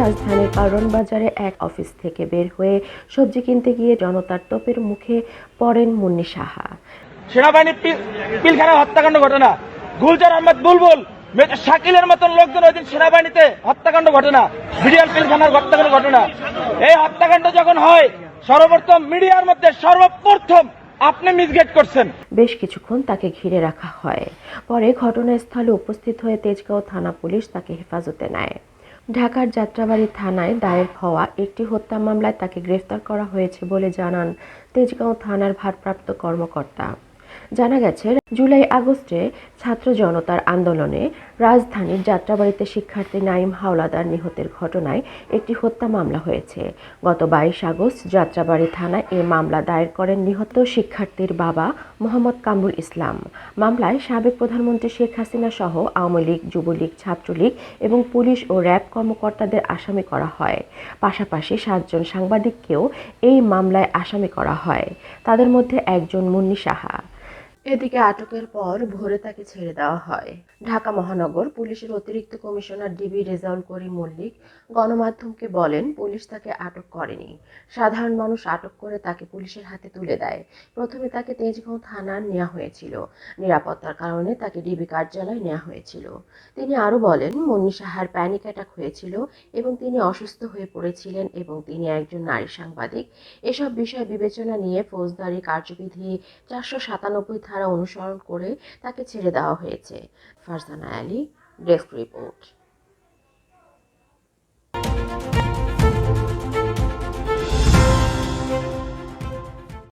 রাজধানীর কারণ বাজারে এক অফিস থেকে বের হয়ে সবজি কিনতে গিয়ে জনতার তোপের মুখে পড়েন মুন্নি সাহা। সেনাবাহিনী পিলখানা হত্যাকাণ্ড ঘটনা। গুলজার আহমেদ বুলবুল মেজর শাকিলের মতন লোকজন ওই দিন সেনাবাহিনীতে হত্যাকাণ্ড ঘটনা। বিডিআর পিলখানার হত্যাকাণ্ড ঘটনা। এই হত্যাকাণ্ড যখন হয় সর্বপ্রথম মিডিয়ার মধ্যে সর্বপ্রথম আপনি মিসগেট করছেন। বেশ কিছুক্ষণ তাকে ঘিরে রাখা হয়। পরে ঘটনাস্থলে উপস্থিত হয়ে তেজগাঁও থানা পুলিশ তাকে হেফাজতে নেয়। ঢাকার যাত্রাবাড়ী থানায় দায়ের হওয়া একটি হত্যা মামলায় তাকে গ্রেফতার করা হয়েছে বলে জানান তেজগাঁও থানার ভারপ্রাপ্ত কর্মকর্তা। জানা গেছে, জুলাই আগস্টে ছাত্র জনতার আন্দোলনে রাজধানীর যাত্রাবাড়িতে শিক্ষার্থী নাইম হাওলাদার নিহতের ঘটনায় একটি হত্যা মামলা হয়েছে। গত বাইশ আগস্ট যাত্রাবাড়ি থানায় এ মামলা দায়ের করেন নিহত শিক্ষার্থীর বাবা মোহাম্মদ কামরুল ইসলাম। মামলায় সাবেক প্রধানমন্ত্রী শেখ হাসিনা সহ আওয়ামী লীগ, যুবলীগ, ছাত্রলীগ এবং পুলিশ ও র্যাব কর্মকর্তাদের আসামি করা হয়। পাশাপাশি সাতজন সাংবাদিককেও এই মামলায় আসামি করা হয়। তাদের মধ্যে একজন মুন্নি সাহা। এদিকে আটকের পর ভোরে তাকে ছেড়ে দেওয়া হয়। ঢাকা মহানগর পুলিশের অতিরিক্ত কমিশনার ডিবি রেজাউল করিম মল্লিক গণমাধ্যমকে বলেন, পুলিশ তাকে আটক করেনি। সাধারণ মানুষ আটক করে তাকে পুলিশের হাতে তুলে দেয়। প্রথমে তাকে তেজগাঁও থানার নেওয়া হয়েছিল। নিরাপত্তার কারণে তাকে ডিবি কার্যালয়ে নেওয়া হয়েছিল। তিনি আরও বলেন, মন্নি সাহার প্যানিক অ্যাটাক হয়েছিল এবং তিনি অসুস্থ হয়ে পড়েছিলেন এবং তিনি একজন নারী সাংবাদিক। এসব বিষয় বিবেচনা নিয়ে ফৌজদারি কার্যবিধি চারশো সাতানব্বই ধারা অনুসরণ করে তাকে ছেড়ে দেওয়া হয়েছে। Farzana Ali desk report.